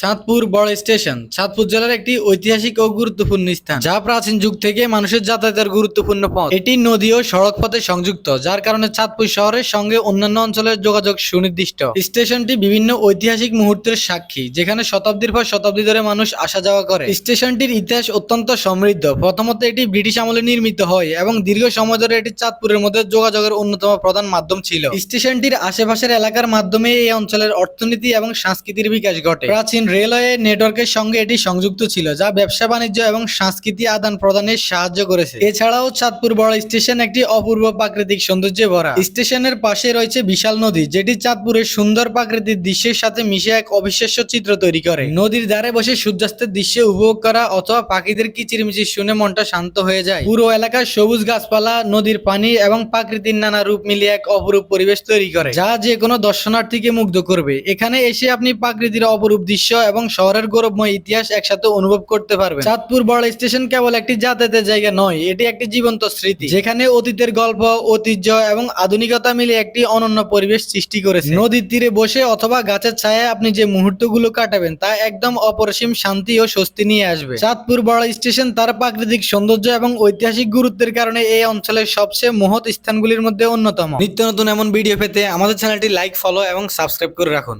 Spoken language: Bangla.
চাঁদপুর বড় স্টেশন। চাঁদপুর জেলার একটি ঐতিহাসিক ও গুরুত্বপূর্ণ স্থান, যা প্রাচীন যুগ থেকে মানুষের যাতায়াতের গুরুত্বপূর্ণ পথ। এটি নদী ও সড়ক পথে সংযুক্ত, যার কারণে চাঁদপুর শহরের সঙ্গে অন্যান্য অঞ্চলের যোগাযোগ সুনির্দিষ্ট। স্টেশনটি বিভিন্ন ঐতিহাসিক মুহূর্তের সাক্ষী, যেখানে শতাব্দীর পর শতাব্দী ধরে মানুষ আসা যাওয়া করে। স্টেশনটির ইতিহাস অত্যন্ত সমৃদ্ধ। প্রথমত এটি ব্রিটিশ আমলে নির্মিত হয় এবং দীর্ঘ সময় ধরে এটি চাঁদপুরের মধ্যে যোগাযোগের অন্যতম প্রধান মাধ্যম ছিল। স্টেশনটির আশেপাশের এলাকার মাধ্যমে এই অঞ্চলের অর্থনীতি এবং সংস্কৃতির বিকাশ ঘটে। প্রাচীন রেলওয়ে নেটওয়ার্কের সঙ্গে এটি সংযুক্ত ছিল, যা ব্যবসা বাণিজ্য এবং সংস্কৃতি আদান প্রদানে সাহায্য করেছে। এছাড়াও চাঁদপুর বড় স্টেশন একটি অপূর্ব প্রাকৃতিক সৌন্দর্যে ভরা। স্টেশনের পাশে রয়েছে বিশাল নদী, যেটি চাঁদপুরের সুন্দর প্রাকৃতিক দৃশ্যের সাথে মিশে এক অবিশ্বাস্য চিত্র তৈরি করে। নদীর ধারে বসে সূর্যাস্তের দৃশ্য উপভোগ করা অথবা পাখিদের কিচিরমিচির শুনে মনটা শান্ত হয়ে যায়। পুরো এলাকার সবুজ গাছপালা, নদীর পানি এবং প্রাকৃতির নানা রূপ মিলিয়ে এক অপরূপ পরিবেশ তৈরি করে, যা যে কোনো দর্শনার্থীকে মুগ্ধ করবে। এখানে এসে আপনি প্রাকৃতির অপরূপ দৃশ্য এবং শহরের গৌরবময় ইতিহাস একসাথে অনুভব করতে পারবেন। চাঁদপুর বড় স্টেশন কেবল একটি যাতায়াতের জায়গা নয়, এটি একটি জীবন্ত স্মৃতি। যেখানে অতীতের গল্প, ঐতিহ্য এবং আধুনিকতা মিলে একটি অনন্য পরিবেশ সৃষ্টি করেছে। নদীর তীরে বসে অথবা গাছের ছায়ায় আপনি যে মুহূর্তগুলো কাটাবেন, তা একদম অপরিসীম শান্তি ও স্বস্তি নিয়ে আসবে। চাঁদপুর বড় স্টেশন তার প্রাকৃতিক সৌন্দর্য এবং ঐতিহাসিক গুরুত্বের কারণে এই অঞ্চলের সবচেয়ে মহৎ স্থানগুলির মধ্যে অন্যতম। নিত্য নতুন এমন ভিডিও পেতে আমাদের চ্যানেলটি লাইক, ফলো এবং সাবস্ক্রাইব করে রাখুন।